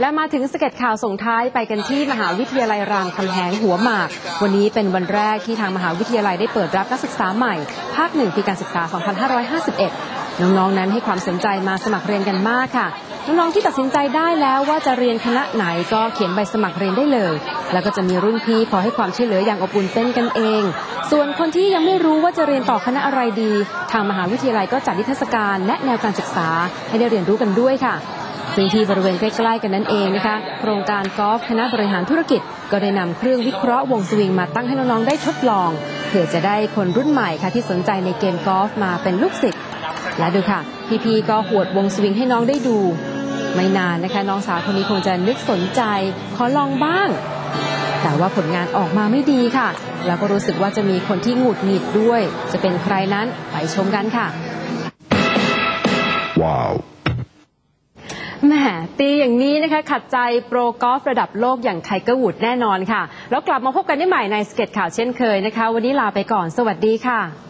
และมาถึงสเก็ตข่าวส่งท้ายไปกันที่มหาวิทยาลัยรามคำแหงหัวหมาก วันนี้เป็นวันแรกที่ทางมหาวิทยาลัยได้เปิดรับนักศึกษาใหม่ ภาคหนึ่งปีการศึกษา 2551 น้องๆ นั้นให้ความสนใจมาสมัครเรียนกันมากค่ะ น้องๆ ที่ตัดสินใจได้แล้วว่าจะเรียนคณะไหนก็เขียนใบสมัครเรียนได้เลย แล้วก็จะมีรุ่นพี่คอยให้ความช่วยเหลืออย่างอบอุ่นเป็นกันเอง ส่วนคนที่ยังไม่รู้ว่าจะเรียนต่อคณะอะไรดี ทางมหาวิทยาลัยก็จัดนิทรรศการและแนวการศึกษาให้ได้เรียนรู้กันด้วยค่ะ ซึ่งที่บริเวณใกล้ๆกันนั่นเองนะคะโครงการกอล์ฟคณะบริหารธุรกิจ ก็ได้นำเครื่องวิเคราะห์วงสวิงมาตั้งให้น้องๆได้ทดลอง เพื่อจะได้คนรุ่นใหม่ค่ะที่สนใจในเกมกอล์ฟมาเป็นลูกศิษย์และดูค่ะพี่ๆก็หวดวงสวิงให้น้องได้ดู ไม่นานนะคะ น้องสาวคนนี้คงจะนึกสนใจ ขอลองบ้าง แต่ว่าผลงานออกมาไม่ดีค่ะ แล้วก็รู้สึกว่าจะมีคนที่หงุดหงิดด้วย จะเป็นใครนั้นไปชมกันค่ะ Wow. แหม ตีอย่างนี้นะคะขัดใจโปรกอล์ฟระดับโลกอย่างไทเกอร์วูดแน่นอนค่ะ แล้วกลับมาพบกันได้ใหม่ในสเก็ตข่าวเช่นเคยนะคะ วันนี้ลาไปก่อนสวัสดีค่ะ